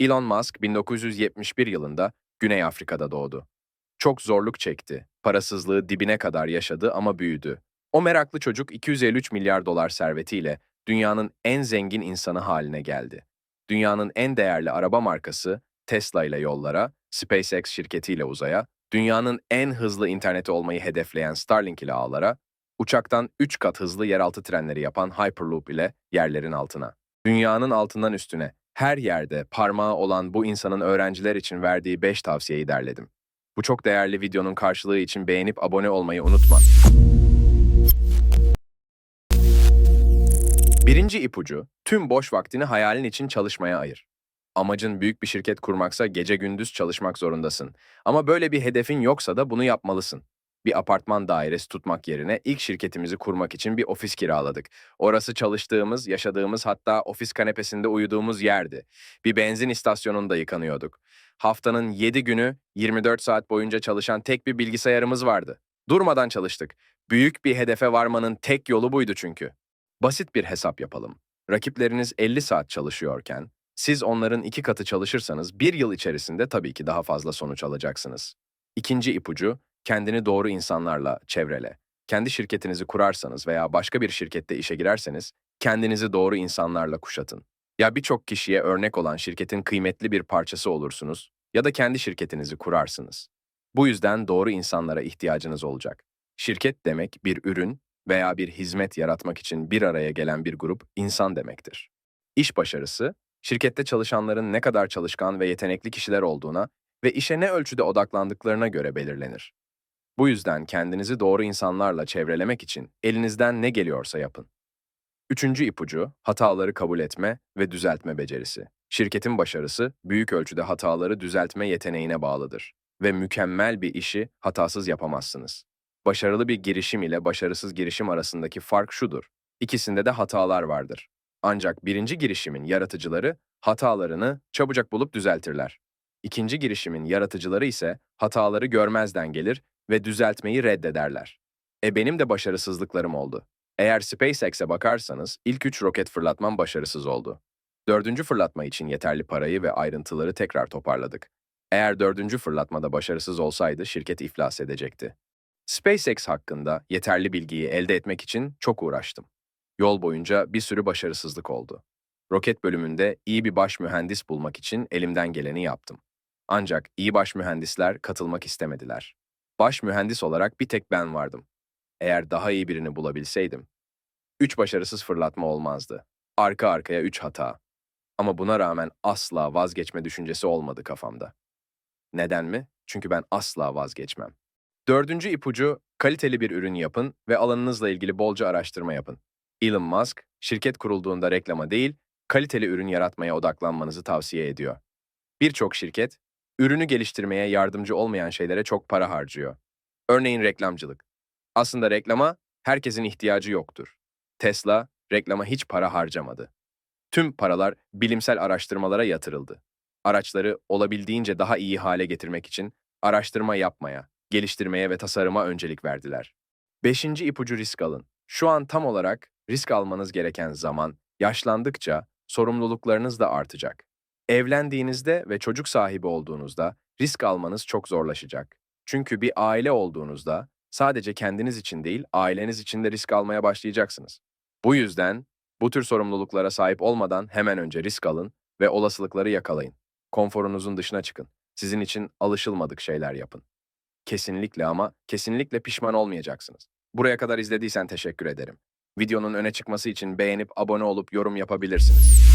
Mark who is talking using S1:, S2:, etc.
S1: Elon Musk 1971 yılında Güney Afrika'da doğdu. Çok zorluk çekti, parasızlığı dibine kadar yaşadı ama büyüdü. O meraklı çocuk 253 milyar dolar servetiyle dünyanın en zengin insanı haline geldi. Dünyanın en değerli araba markası Tesla ile yollara, SpaceX şirketiyle uzaya, dünyanın en hızlı interneti olmayı hedefleyen Starlink ile ağlara, uçaktan 3 kat hızlı yeraltı trenleri yapan Hyperloop ile yerlerin altına. Dünyanın altından üstüne, her yerde parmağı olan bu insanın öğrenciler için verdiği 5 tavsiyeyi derledim. Bu çok değerli videonun karşılığı için beğenip abone olmayı unutma. Birinci ipucu, tüm boş vaktini hayalin için çalışmaya ayır. Amacın büyük bir şirket kurmaksa gece gündüz çalışmak zorundasın. Ama böyle bir hedefin yoksa da bunu yapmalısın. Bir apartman dairesi tutmak yerine ilk şirketimizi kurmak için bir ofis kiraladık. Orası çalıştığımız, yaşadığımız hatta ofis kanepesinde uyuduğumuz yerdi. Bir benzin istasyonunda yıkanıyorduk. Haftanın 7 günü 24 saat boyunca çalışan tek bir bilgisayarımız vardı. Durmadan çalıştık. Büyük bir hedefe varmanın tek yolu buydu çünkü. Basit bir hesap yapalım. Rakipleriniz 50 saat çalışıyorken, siz onların iki katı çalışırsanız bir yıl içerisinde tabii ki daha fazla sonuç alacaksınız. İkinci ipucu, kendini doğru insanlarla çevrele. Kendi şirketinizi kurarsanız veya başka bir şirkette işe girerseniz, kendinizi doğru insanlarla kuşatın. Ya birçok kişiye örnek olan şirketin kıymetli bir parçası olursunuz ya da kendi şirketinizi kurarsınız. Bu yüzden doğru insanlara ihtiyacınız olacak. Şirket demek bir ürün veya bir hizmet yaratmak için bir araya gelen bir grup insan demektir. İş başarısı, şirkette çalışanların ne kadar çalışkan ve yetenekli kişiler olduğuna ve işe ne ölçüde odaklandıklarına göre belirlenir. Bu yüzden kendinizi doğru insanlarla çevrelemek için elinizden ne geliyorsa yapın. Üçüncü ipucu, hataları kabul etme ve düzeltme becerisi. Şirketin başarısı, büyük ölçüde hataları düzeltme yeteneğine bağlıdır ve mükemmel bir işi hatasız yapamazsınız. Başarılı bir girişim ile başarısız girişim arasındaki fark şudur. İkisinde de hatalar vardır. Ancak birinci girişimin yaratıcıları hatalarını çabucak bulup düzeltirler. İkinci girişimin yaratıcıları ise hataları görmezden gelir ve düzeltmeyi reddederler. E benim de başarısızlıklarım oldu. Eğer SpaceX'e bakarsanız ilk üç roket fırlatmam başarısız oldu. Dördüncü fırlatma için yeterli parayı ve ayrıntıları tekrar toparladık. Eğer dördüncü fırlatmada başarısız olsaydı şirket iflas edecekti. SpaceX hakkında yeterli bilgiyi elde etmek için çok uğraştım. Yol boyunca bir sürü başarısızlık oldu. Roket bölümünde iyi bir baş mühendis bulmak için elimden geleni yaptım. Ancak iyi baş mühendisler katılmak istemediler. Baş mühendis olarak bir tek ben vardım. Eğer daha iyi birini bulabilseydim. Üç başarısız fırlatma olmazdı. Arka arkaya üç hata. Ama buna rağmen asla vazgeçme düşüncesi olmadı kafamda. Neden mi? Çünkü ben asla vazgeçmem. Dördüncü ipucu, kaliteli bir ürün yapın ve alanınızla ilgili bolca araştırma yapın. Elon Musk, şirket kurulduğunda reklama değil, kaliteli ürün yaratmaya odaklanmanızı tavsiye ediyor. Birçok şirket, ürünü geliştirmeye yardımcı olmayan şeylere çok para harcıyor. Örneğin reklamcılık. Aslında reklama herkesin ihtiyacı yoktur. Tesla, reklama hiç para harcamadı. Tüm paralar bilimsel araştırmalara yatırıldı. Araçları olabildiğince daha iyi hale getirmek için araştırma yapmaya, geliştirmeye ve tasarıma öncelik verdiler. Beşinci ipucu risk alın. Şu an tam olarak risk almanız gereken zaman, yaşlandıkça sorumluluklarınız da artacak. Evlendiğinizde ve çocuk sahibi olduğunuzda risk almanız çok zorlaşacak. Çünkü bir aile olduğunuzda sadece kendiniz için değil, aileniz için de risk almaya başlayacaksınız. Bu yüzden bu tür sorumluluklara sahip olmadan hemen önce risk alın ve olasılıkları yakalayın. Konforunuzun dışına çıkın. Sizin için alışılmadık şeyler yapın. Kesinlikle ama kesinlikle pişman olmayacaksınız. Buraya kadar izlediysen teşekkür ederim. Videonun öne çıkması için beğenip abone olup yorum yapabilirsiniz.